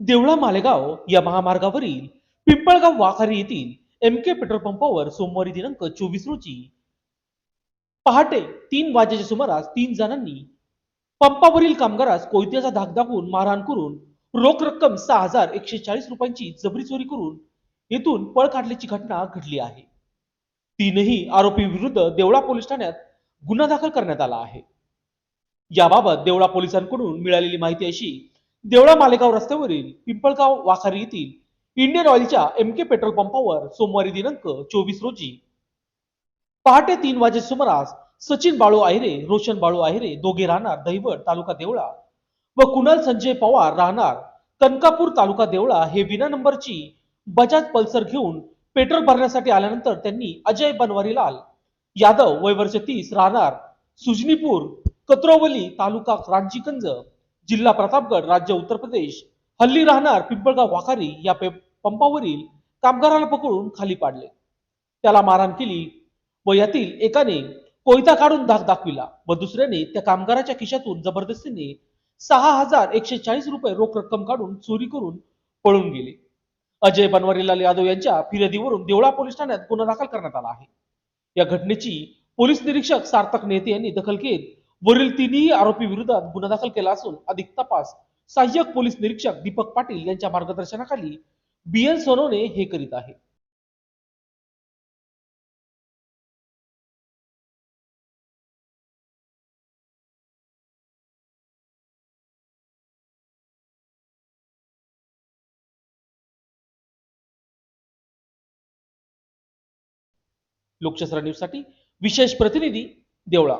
देवळा मालेगाव या महामार्गावरील पिंपळगाव वाखारी येथील एम के पेट्रोल पंपावर सोमवारी दिनांक चोवीस रोजी पहाटे तीन वाजेच्या सुमारास तीन जणांनी पंपावरील कामगारास कोयत्याचा धाक दाखवून मारहाण करून रोख रक्कम सहा हजार एकशे चाळीस रुपयांची जबरी चोरी करून येथून पळ काढल्याची घटना घडली आहे. तीनही आरोपी विरुद्ध देवळा पोलीस ठाण्यात गुन्हा दाखल करण्यात आला आहे. याबाबत देवळा पोलिसांकडून मिळालेली माहिती अशी देवळा मालेगाव रस्त्यावरील पिंपळगाव वाखारी येथील इंडियन ऑइलच्या एम के पेट्रोल पंपावर सोमवारी दिनांक चोवीस रोजी पहाटे तीन वाजे सुमारास सचिन बाळू आहिरे रोशन बाळू आहिरे दोघे राहणार दहिवड तालुका देवळा व कुणाल संजय पवार राहणार कनकापूर तालुका देवळा हे विना नंबरची बजाज पल्सर घेऊन पेट्रोल भरण्यासाठी आल्यानंतर त्यांनी अजय बनवारीलाल यादव वय वर्ष तीस राहणार सुजनीपूर कत्रोवली तालुका रांचीगंज जिल्हा प्रतापगड राज्य उत्तर प्रदेश हल्ली राहणार पिंपळगाव वाखारी या पंपावरील कामगाराला पकडून खाली पाडले. त्याला मारहाण केली व यातील एकाने कोयता काढून धाक दाखविला व दुसऱ्याने त्या कामगाराच्या खिशातून जबरदस्तीने सहा हजार एकशे चाळीस रुपये रोख रक्कम काढून चोरी करून पळून गेले. अजय बनवारीलाल यादव यांच्या फिर्यादीवरून देवळा पोलीस ठाण्यात गुन्हा दाखल करण्यात आला आहे. या घटनेची पोलीस निरीक्षक सार्थक नेते यांनी दखल घेत वरील तिन्ही आरोपी विरोधात गुन्हा दाखल केला असून अधिक तपास सहाय्यक पोलीस निरीक्षक दीपक पाटील यांच्या मार्गदर्शनाखाली बी एल सोनवणे हे करीत आहे. लोकशास्त्र न्यूजसाठी विशेष प्रतिनिधी देवळा.